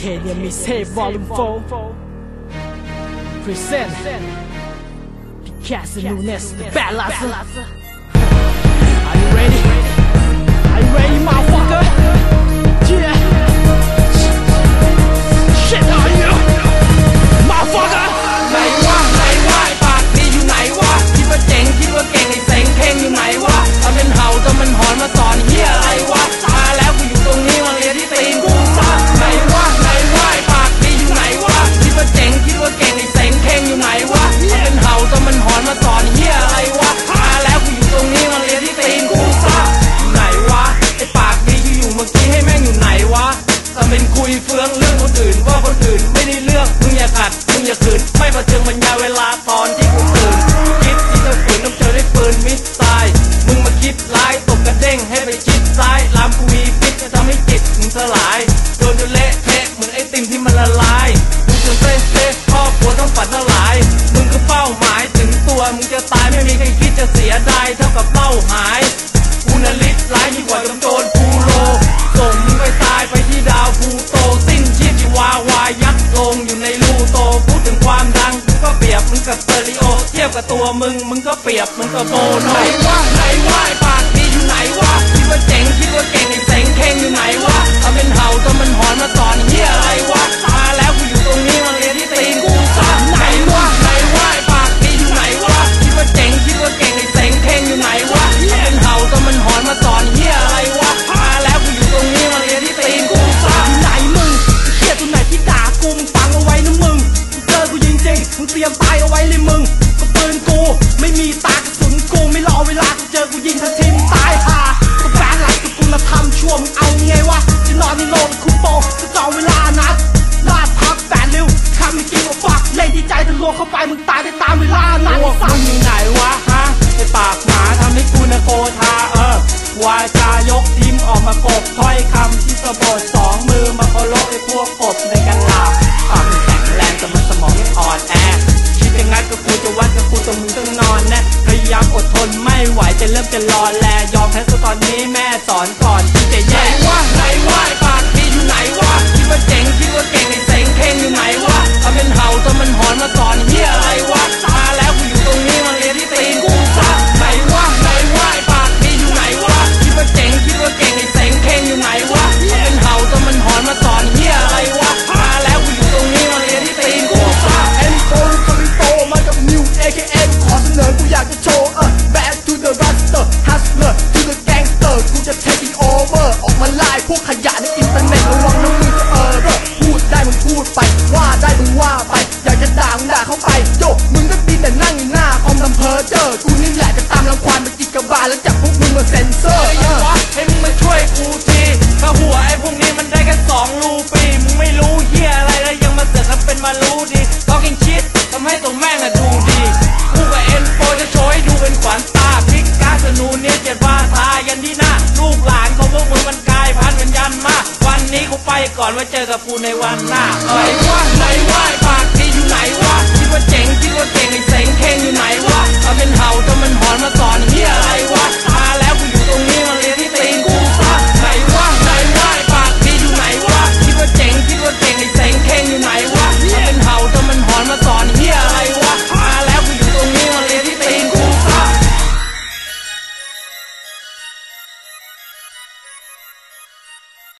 TDMC Volume 4 Present The Castle Newness The Bad Balasa Are you ready? Are you ready? จะเสียดาเท่ากับเป้าหายคูนลิตร้ายยิ่งกว่าจำโจรภูโล ส่งมึงไปตายไปที่ดาวภูโต สิ้นชีพที่วาวายยักษ์ลงอยู่ในลูโต พูดถึงความดังมึงก็เปรียบมึงกับเตอริโอ เทียบกับตัวมึงมึงก็เปรียบมึงกับโมโนไหนว่าไหนว่า เลยมึงก็ปืนกู ไม่มีตากระสุนกูไม่รอเวลากูเจอกูยิงทันทีมตายฮ่าก็แฟนหลักกูมาทำชั่วมึงเอาไงวะจะนอนในโรงคุโปก็จองเวลานัดลาดพักแปดริ้วคำไม่กินว่าฝักเล่นดีใจจะลวงเข้าไปมึงตายได้ตามเวลานัดไอ้สัตอยู่ไหนวะฮะไอ้ปากหมาทำให้กูนะโกธาเออวาจายกทิมออกมากบถ้อยคำที่สะบัดต่อ จะรอแลยอมแพ้ซะตอนนี้แม่สอนก่อนที่จะแย่ ลูปีมึงไม่รู้เฮียอะไรแล้วยังมาเสือกทำเป็นมารู้ดีตอกินชิดทำให้ตัวแม่งอะดูดีคู่กับเอ็นโปจะโชยให้ดูเป็นขวัญตาพิกกาสนูเนี่ยเจ็ดวาทายันที่หน้าลูกหลานของพวกมึงมันกลายพันธุ์เป็นยันมา วันนี้กูไปก่อนไว้เจอกับกูในวันหน้าไหนวะไหนวะปากดีอยู่ไหนวะคิดว่าเจ๋งคิดว่า